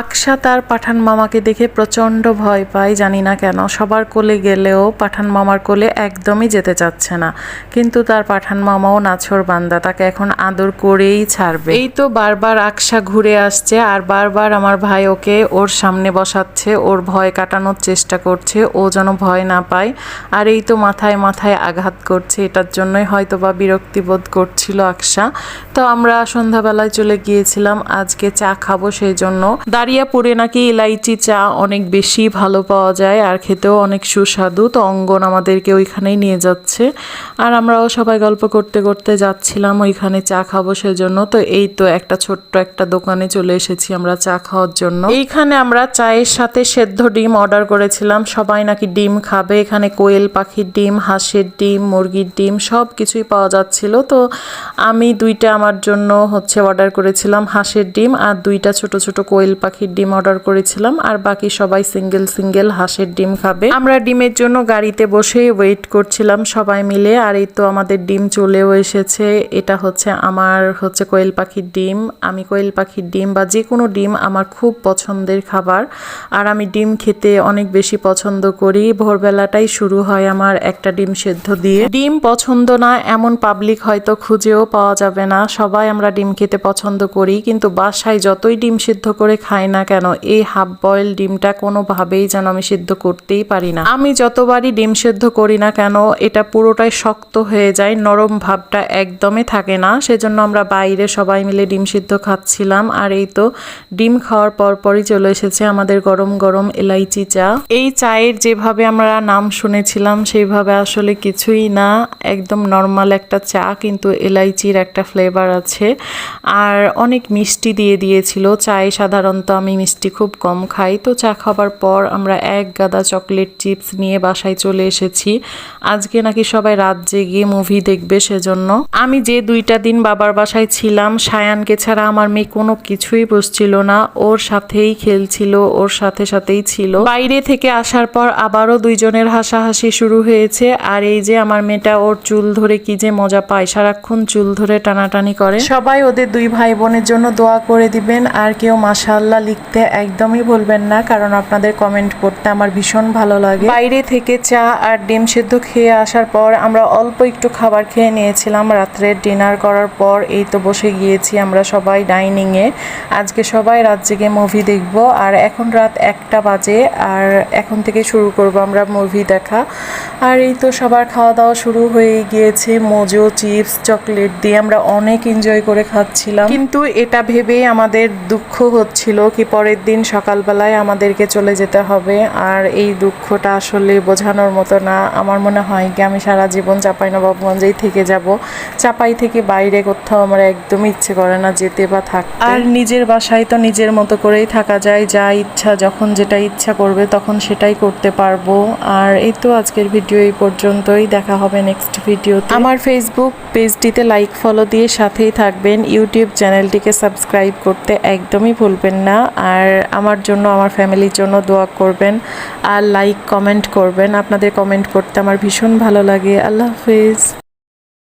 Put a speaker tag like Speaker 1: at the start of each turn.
Speaker 1: আকশা তার পাঠান মামাকে দেখে প্রচণ্ড ভয় পায়, জানি না কেন। সবার কোলে গেলেও পাঠান মামার কোলে একদমই যেতে চাচ্ছে না। কিন্তু তার পাঠান মামাও নাছর বান্দা, তাকে এখন আদর করেই ছাড়বে। এই তো বারবার আকশা ঘুরে আসছে, আর বারবার আমার ভাই ওকে ওর সামনে বসাচ্ছে, ওর ভয় কাটানোর চেষ্টা করছে, ও যেন ভয় না পায়। আর এই তো মাথায় মাথায় আঘাত করছে, এটার জন্যই হয়তো বা বিরক্তিবোধ করছিল আকশা তো আমরা সন্ধ্যাবেলায় চলে গিয়েছিলাম, আজকে চা খাব সেই জন্য। দাঁড়িয়াপুরে নাকি ইলাইচি চা অনেক বেশি ভালো পাওয়া যায় আর খেতেও অনেক সুস্বাদু। তো অঙ্গন আমাদেরকে ওইখানেই নিয়ে যাচ্ছে। আর আমরাও সবাই গল্প করতে করতে যাচ্ছিলাম, ওইখানে চা খাব সেজন্য। তো এই তো একটা ছোট্ট একটা দোকানে চলে এসেছি আমরা চা খাওয়ার জন্য। এইখানে আমরা চায়ের সাথে সেদ্ধ ডিম অর্ডার করেছিলাম। সবাই নাকি ডিম খাবে। এখানে কোয়েল পাখির ডিম, হাঁসের ডিম, মুরগির ডিম সব কিছুই পাওয়া যাচ্ছিল। তো আমি দুইটা আমার জন্য হচ্ছে অর্ডার করেছিলাম হাঁসের ডিম আর দুইটা ছোট ছোট কোয়েল পাখির ডিম অর্ডার করেছিলাম, আর বাকি সবাই সিঙ্গেল সিঙ্গেল হাঁসের ডিম খাবে। আমরা ডিমের জন্য গাড়িতে বসেই ওয়েট করছিলাম সবাই মিলে, আর এই তো আমাদের ডিম চলেও এসেছে। এটা হচ্ছে আমার হচ্ছে কোয়েল পাখির ডিম। আমি কোয়েল পাখির ডিম বা যে কোনো ডিম আমার খুব পছন্দের খাবার, আর আমি ডিম খেতে অনেক বেশি পছন্দ করি। ভোরবেলাটাই শুরু হয় আমার একটা ডিম সেদ্ধ দিয়ে। ডিম পছন্দ না, এমন পাবলিক হয়তো খুঁজেও পাওয়া যাবে না। সবাই আমরা ডিম খেতে পছন্দ করি, কিন্তু বাসায় যতই ডিম সিদ্ধ করে খাই না কেন, এই হাফ বয়েল ডিমটা কোনোভাবেই যেন আমি সিদ্ধ করতেই পারি না। আমি যতবারই ডিম সেদ্ধ করি না কেন, এটা পুরোটাই শক্ত হয়ে যায়, নরম ভাবটা একদমই থাকে না। সেজন্য আমরা বাইরে সবাই মিলে ডিম সিদ্ধ খাচ্ছিলাম, আর এই তো ডিম খাওয়ার পর পরই চলে এসেছে আমাদের গরম গরম এলাইচি চা। এই চায়ের যেভাবে আমরা নাম শুনেছিলাম, সেইভাবে আসলে কিছুই না। একদম নর্মাল একটা চা, কিন্তু এলাইচির একটা ফ্লেভার আছে। আর অনেক মিষ্টি দিয়ে দিয়েছিল চায়ে সাধারণত। আমি মিষ্টি খুব কম খাই। তো চা খাবার পর আমরা এক গাদা চকলেট চিপস নিয়ে বাসায় চলে এসেছি। আজকে নাকি সবাই রাত জেগে মুভি দেখবে সেজন্য। আমি যে দুইটা দিন বাবার বাসায় ছিলাম, সায়ানকে ছাড়া আমার মেয়ে কোনো কিছুই বসছিল না। ওর সাথেই খেলছিল, ওর সাথে সাথেই ছিল। বাইরে থেকে আসার পর আবারও দুইজনের হাসাহাসি শুরু হয়েছে। আর এই যে আমার মেয়েটা ওর চুল ধরে কি যে মজা পায়, সারাক্ষণ চুল ধরে টানাটানি করে। সবাই ওদের দুই ভাই বোনের জন্য দোয়া করে দিবেন। আর কেউ মাশাআল্লাহ লিখতে একদমই বলবেন না, কারণ আপনাদের কমেন্ট পড়তে আমার ভীষণ ভালো লাগে। বাইরে থেকে চা আর ডিম সেদ্ধ খেয়ে আসার পর আমরা অল্প একটু খাবার খেয়ে নিয়েছিলাম। রাত্রে ডিনার করার পর এই তো বসে গিয়েছি আমরা সবাই ডাইনিং এ। আজকে সবাই রাত জেগে মুভি দেখব। আর এখন রাত একটা বাজে, আর এখন থেকে শুরু করব আমরা মুভি দেখা। আর এই তো সবার খাওয়া দাওয়া শুরু হয়ে গিয়েছে। মোজো, চিপস, চকলেট দিয়ে আমরা অনেক এনজয় করে খাচ্ছিলাম। কিন্তু এটা ভেবেই আমাদের দুঃখ হচ্ছিল কি পরের দিন সকালবেলায় আমাদেরকে চলে যেতে হবে। আর এই দুঃখটা আসলে বোঝানোর মতো না। আমার মনে হয় কি আমি সারা জীবন চাপাই নবাবগঞ্জেই থেকে যাব। চাপাই থেকে বাইরে কোথাও আমার একদমই ইচ্ছে করে না যেতে বা থাকতে। আর নিজের বাসায় তো নিজের মতো করেই থাকা যায়। যা ইচ্ছা যখন যেটা ইচ্ছা করবে তখন সেটাই করতে পারব। আর এই তো আজকের ভিডিও এই পর্যন্তই। দেখা হবে নেক্সট ভিডিও আমার ফেসবুক পেজটিতে লাইক ফলো দিয়ে সাথেই থাকবেন। ইউটিউব চ্যানেলটিকে সাবস্ক্রাইব করতে একদমই ভুলবেন না, আর আমার জন্য, আমার ফ্যামিলির জন্য দোয়া করবেন আর লাইক কমেন্ট করবেন। আপনাদের কমেন্ট করতে আমার ভীষণ ভালো লাগে। আল্লাহ হাফিজ।